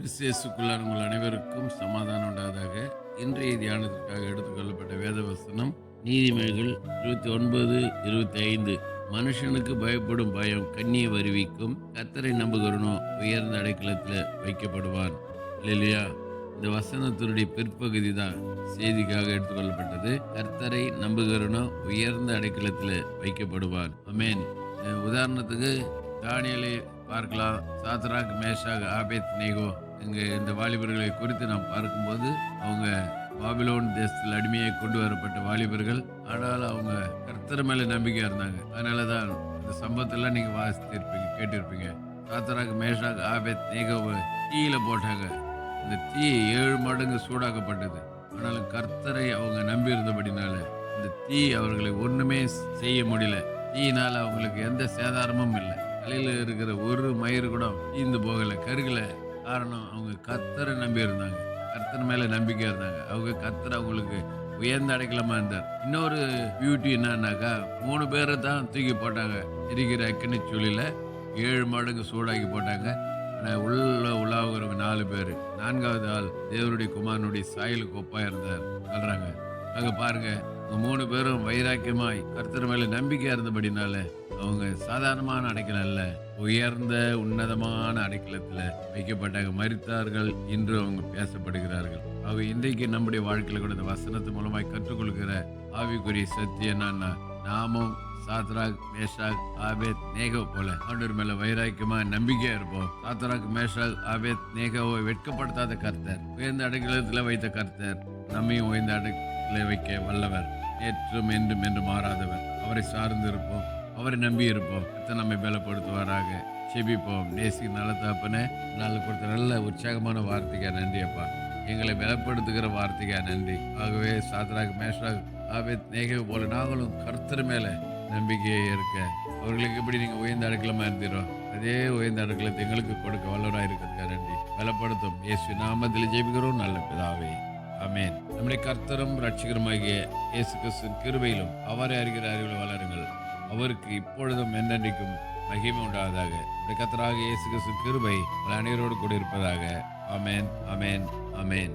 கிறிஸ்தியசுக்குள்ளான உங்கள் அனைவருக்கும் சமாதானம் உண்டாதாக இன்றைய தியானத்திற்காக எடுத்துக்கொள்ளப்பட்ட வேத வசனம் நீதிமொழிகள் இருபத்தி ஒன்பது இருபத்தி ஐந்து மனுஷனுக்கு பயப்படும் பயம் கண்ணியை வருவிக்கும். கத்தரை நம்புகிறனோ உயர்ந்த அடைக்கலத்தில் வைக்கப்படுவான் இல்லையா இந்த வசனத்தினுடைய பிற்பகுதி தான் செய்திக்காக எடுத்துக்கொள்ளப்பட்டது. கர்த்தரை நம்புகிறனோ உயர்ந்த அடைக்கலத்தில் வைக்கப்படுவான் அமேன் உதாரணத்துக்கு தானியலை பார்க்கலாம். சாத்ராக் மேஷாக் ஆபேத் நேகோ இங்கே இந்த வாலிபர்களை குறித்து நாம் பார்க்கும்போது அவங்க பாபிலோன் தேசத்தில் அடிமையை கொண்டு வரப்பட்ட வாலிபர்கள். ஆனால் அவங்க கர்த்தர் மேலே நம்பிக்கையாக இருந்தாங்க. அதனால தான் இந்த சம்பவத்தெல்லாம் நீங்கள் வாசித்திருப்பீங்க கேட்டிருப்பீங்க. சாத்தராக மேஷாக ஆபேத் நேகோவை தீயில போட்டாங்க. இந்த தீ ஏழு மடங்கு சூடாக்கப்பட்டது. ஆனாலும் கர்த்தரை அவங்க நம்பி இருந்தபடினால இந்த தீ அவர்களை ஒன்றுமே செய்ய முடியல. தீயினால் அவங்களுக்கு எந்த சேதாரமும் இல்லை. தலையில் இருக்கிற ஒரு மயிறு கூட தீந்து போகலை. கருகில் காரணம் அவங்க கத்தரை நம்பி இருந்தாங்க. கர்த்தர் மேலே நம்பிக்கையாக இருந்தாங்க. அவங்க கத்தரை அவங்களுக்கு உயர்ந்த அடைக்கலமாக இருந்தார். இன்னொரு பியூட்டி என்னன்னாக்கா மூணு பேரை தான் தூக்கி போட்டாங்க. இருக்கிற அக்கினி சொல்லியில் ஏழு மடங்கு சூடாக்கி போட்டாங்க. ஆனால் உள்ள உலாவுகிறவங்க நாலு பேர். நான்காவது ஆள் தேவருடைய குமாரனுடைய சாயலுக்கு ஒப்பா இருந்தார். சொல்கிறாங்க அங்கே பாருங்கள் மூணு பேரும் வைராக்கியமாய் கர்த்தர் மேலே நம்பிக்கையாக இருந்தபடினால அவங்க சாதாரணமான அடைக்கலம் அல்ல உயர்ந்த உன்னதமான அடைக்கலத்தில் வைக்கப்பட்ட மறுத்தார்கள் இன்று அவங்க பேசப்படுகிறார்கள். அவங்க இன்றைக்கு நம்முடைய வாழ்க்கையில் கூட இந்த வசனத்து மூலமாய் கற்றுக்கொள்கிற ஆவிக்குரிய சத்தியம் என்னன்னா நாமும் சாத்ராக் மேஷாக் ஆபேத் நேகோ போல ஆண்டவர் மேல வைராக்கியமா நம்பிக்கையா இருப்போம். சாத்ராக் மேஷாக் ஆபேத் நேகோவை வெட்கப்படுத்தாத கர்த்தர் உயர்ந்த அடைக்கலத்தில் வைத்த கர்த்தர் நம்மையும் உயர்ந்த அடைக்கல வைக்க வல்லவர் ஏற்றும் என்றும் என்று மாறாதவர். அவரை சார்ந்து இருப்போம் அவரை நம்பி இருப்போம். கர்த்தர் நம்மை பலப்படுத்துவாராக. செபிப்போம். நேசி நல்ல தாப்பனே நல்ல கொடுத்த நல்ல உற்சாகமான வார்த்தைக்கா நன்றியப்பா எங்களை பலப்படுத்துகிற வார்த்தைக்கா நன்றி. ஆகவே சாத்ராக் மேஷாக் ஆகவே நேகை போல நாங்களும் கருத்தர் மேலே நம்பிக்கையை இருக்க அவர்களுக்கு எப்படி நீங்கள் உயர்ந்த அடுக்கலமாக இருந்தீரோ அதே உயர்ந்த அடுக்கலத்தை எங்களுக்கு கொடுக்க வல்லவராக இருக்கிறதுக்காக நன்றி. பலப்படுத்தும். இயேசு நாமத்தில் ஜெயிக்கிறோம் நல்ல பிதாவே. அமேன் நம்முடைய கர்த்தரும் ரட்சிகருமாகிய இயேசு கிறிஸ்து கிருபையிலும் அவரை அறிகிற அறிவில் வளருங்கள். அவருக்கு இப்பொழுதும் என்றென்றைக்கும் மகிமை உண்டாவதாக. கத்தராக இயேசு கிறிஸ்து கிருபை உங்கள் அனைவரோடு கூட இருப்பதாக அமேன் அமேன் அமேன்